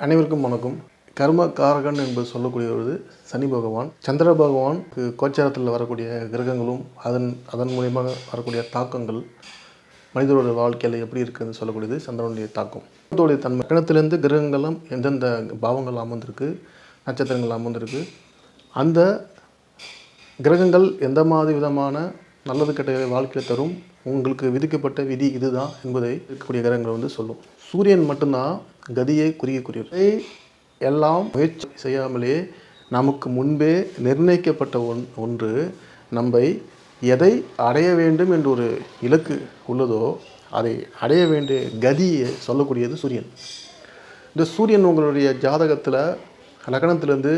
அனைவருக்கும் வணக்கம். கர்ம காரகன் என்பது ஒரு சனி பகவான். சந்திர பகவான் கோச்சாரத்தில் வரக்கூடிய கிரகங்களும் அதன் அதன் மூலியமாக வரக்கூடிய தாக்கங்கள் மனிதரோட வாழ்க்கையில் எப்படி இருக்குதுன்னு சொல்லக்கூடியது சந்திரனுடைய தாக்கம். அதோடைய தன்மை. கிணத்துலேருந்து கிரகங்களும் எந்தெந்த பாவங்கள் அமர்ந்திருக்கு நட்சத்திரங்கள் அமர்ந்திருக்கு அந்த கிரகங்கள் எந்த மாதிரி விதமான நல்லது கெட்ட வாழ்க்கையில் தரும் உங்களுக்கு விதிக்கப்பட்ட விதி இதுதான் என்பதை இருக்கக்கூடிய கிரகங்கள் வந்து சொல்லும். சூரியன் மட்டும்தான் கதியை குறிக்கக்கூடியது எல்லாம் முயற்சி செய்யாமலே நமக்கு முன்பே நிர்ணயிக்கப்பட்ட ஒன் ஒன்று நம்மை எதை அடைய வேண்டும் என்ற ஒரு இலக்கு உள்ளதோ அதை அடைய வேண்டிய கதியை சொல்லக்கூடியது சூரியன். இந்த சூரியன் உங்களுடைய ஜாதகத்தில் லக்னத்திலேருந்து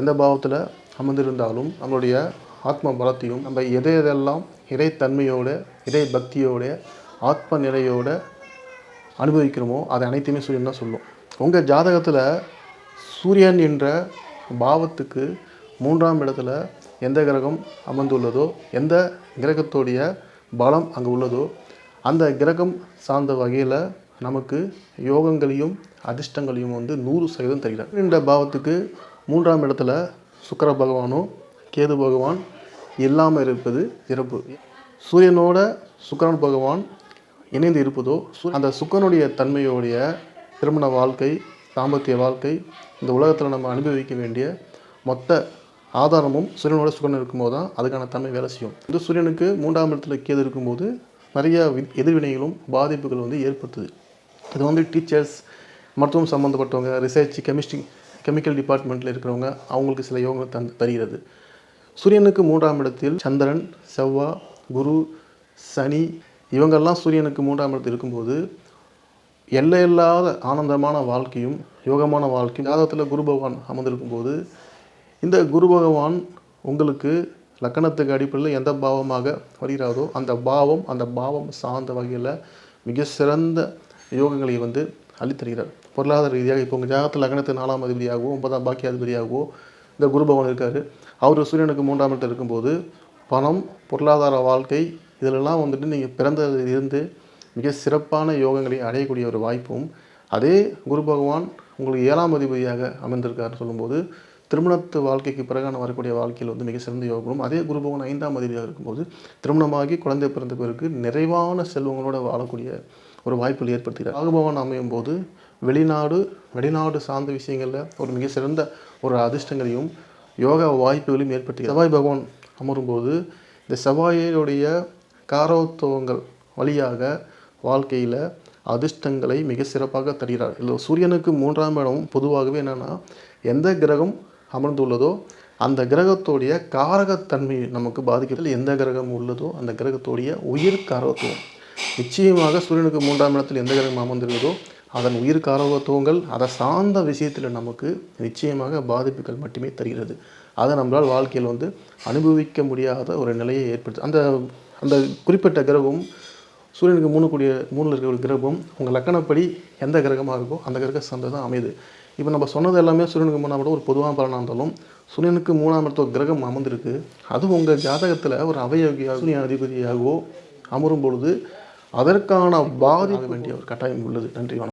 எந்த பாவத்தில் அமர்ந்திருந்தாலும் நம்மளுடைய ஆத்ம பலத்தையும் நம்ம எதை எதெல்லாம் இறைத்தன்மையோடு இறை பக்தியோட ஆத்ம நிலையோடு அனுபவிக்கிறோமோ அதை அனைத்தையுமே சூரியன் தான் சொல்லும். உங்கள் ஜாதகத்தில் சூரியன் என்ற பாவத்துக்கு மூன்றாம் இடத்துல எந்த கிரகம் அமர்ந்துள்ளதோ எந்த கிரகத்தோடைய பலம் அங்கே உள்ளதோ அந்த கிரகம் சார்ந்த வகையில் நமக்கு யோகங்களையும் அதிர்ஷ்டங்களையும் வந்து நூறு சதவீதம் தருகிறார். இந்த பாவத்துக்கு மூன்றாம் இடத்துல சுக்கர பகவானோ கேது பகவான் இல்லாமல் இருப்பது சிறப்பு. சூரியனோட சுக்கரன் பகவான் இணைந்து இருப்பதோ அந்த சுக்கரனுடைய தன்மையோடைய திருமண வாழ்க்கை தாம்பத்திய வாழ்க்கை இந்த உலகத்தில் நம்ம அனுபவிக்க வேண்டிய மொத்த ஆதாரமும் சூரியனோட சுக்கரன் இருக்கும்போது தான் அதுக்கான தன்மை வேலை செய்யும். இந்த சூரியனுக்கு மூன்றாம் இடத்துல கேது இருக்கும்போது நிறைய எதிர்வினைகளும் பாதிப்புகள் வந்து ஏற்படுத்துது. இது வந்து டீச்சர்ஸ் மருத்துவம் சம்மந்தப்பட்டவங்க ரிசர்ச் கெமிஸ்ட்ரி கெமிக்கல் டிபார்ட்மெண்ட்டில் இருக்கிறவங்க அவங்களுக்கு சில யோகங்கள் தன் தருகிறது. சூரியனுக்கு மூன்றாம் இடத்தில் சந்திரன் செவ்வாய் குரு சனி இவங்கெல்லாம் சூரியனுக்கு மூன்றாம் இடத்தில் இருக்கும்போது எல்லையில்லாத ஆனந்தமான வாழ்க்கையும் யோகமான வாழ்க்கையும் ஜாதகத்தில் குரு பகவான் அமர்ந்திருக்கும் போது இந்த குரு பகவான் உங்களுக்கு லக்கணத்துக்கு அடிப்படையில் எந்த பாவமாக வருகிறாரோ அந்த பாவம் அந்த பாவம் சார்ந்த வகையில் மிக சிறந்த யோகங்களை வந்து அளித்தருகிறார். பொருளாதார ரீதியாக இப்போ உங்கள் ஜாதகத்தில் லக்னத்துக்கு நாலாம் அதிபதியாகவோ ஒன்பதாம் பாக்கியாதிபதியாகவோ இந்த குரு பகவான் இருக்கார். அவர் சூரியனுக்கு மூன்றாம் இடத்தில் இருக்கும்போது பணம் பொருளாதார வாழ்க்கை இதிலெல்லாம் வந்துட்டு நீங்கள் பிறந்ததில் இருந்து மிக சிறப்பான யோகங்களை அடையக்கூடிய ஒரு வாய்ப்பும் அதே குரு பகவான் உங்களுக்கு ஏழாம் அதிபதியாக அமைந்திருக்காருன்னு சொல்லும்போது திருமணத்து வாழ்க்கைக்கு பிறகான வரக்கூடிய வாழ்க்கையில் வந்து மிக சிறந்த யோகமும் அதே குருபவன் ஐந்தாம் அதிபதியாக இருக்கும்போது திருமணமாகி குழந்தை பிறந்த பிறகு நிறைவான செல்வங்களோட வாழக்கூடிய ஒரு வாய்ப்புகள் ஏற்படுத்துகிறார். ராகுபவன் அமையும் போது வெளிநாடு வெளிநாடு சார்ந்த விஷயங்களில் ஒரு மிக சிறந்த ஒரு அதிர்ஷ்டங்களையும் யோகா வாய்ப்புகளையும் ஏற்படுத்தி செவ்வாய் பகவான் அமரும்போது இந்த செவ்வாயுடைய காரோத்துவங்கள் வழியாக வாழ்க்கையில் அதிர்ஷ்டங்களை மிக சிறப்பாக தருகிறார். இல்லை சூரியனுக்கு மூன்றாம் இடம் பொதுவாகவே என்னென்னா எந்த கிரகம் அமர்ந்துள்ளதோ அந்த கிரகத்தோடைய காரகத்தன்மை நமக்கு பாதிக்கிறது எந்த கிரகம் உள்ளதோ அந்த கிரகத்தோடைய உயிர் காரகத்துவம். நிச்சயமாக சூரியனுக்கு மூன்றாம் இடத்தில் எந்த கிரகம் அமர்ந்துள்ளதோ அதன் உயிர் காரகத்துவங்கள் அதை சார்ந்த விஷயத்தில் நமக்கு நிச்சயமாக பாதிப்புகள் மட்டுமே தருகிறது. அதை நம்மளால் வாழ்க்கையில் வந்து அனுபவிக்க முடியாத ஒரு நிலையை ஏற்படுத்து அந்த அந்த குறிப்பிட்ட கிரகம் சூரியனுக்கு மூணு கூடிய மூணில் இருக்கிற ஒரு கிரகம் உங்கள் லக்கணப்படி எந்த கிரகமாக இருக்கோ அந்த கிரக சந்தை தான் அமையுது. இப்போ நம்ம சொன்னது எல்லாமே சூரியனுக்கு மூணாம் இடம் ஒரு பொதுவான பலனாக இருந்தாலும் சூரியனுக்கு மூணாம் இடத்துல கிரகம் அமர்ந்திருக்கு. அது உங்கள் ஜாதகத்தில் ஒரு அவயோகியாக அதிபதியாகவோ அமரும் பொழுது அதற்கான பாதிக்க வேண்டிய ஒரு கட்டாயம் உள்ளது. நன்றி வணக்கம்.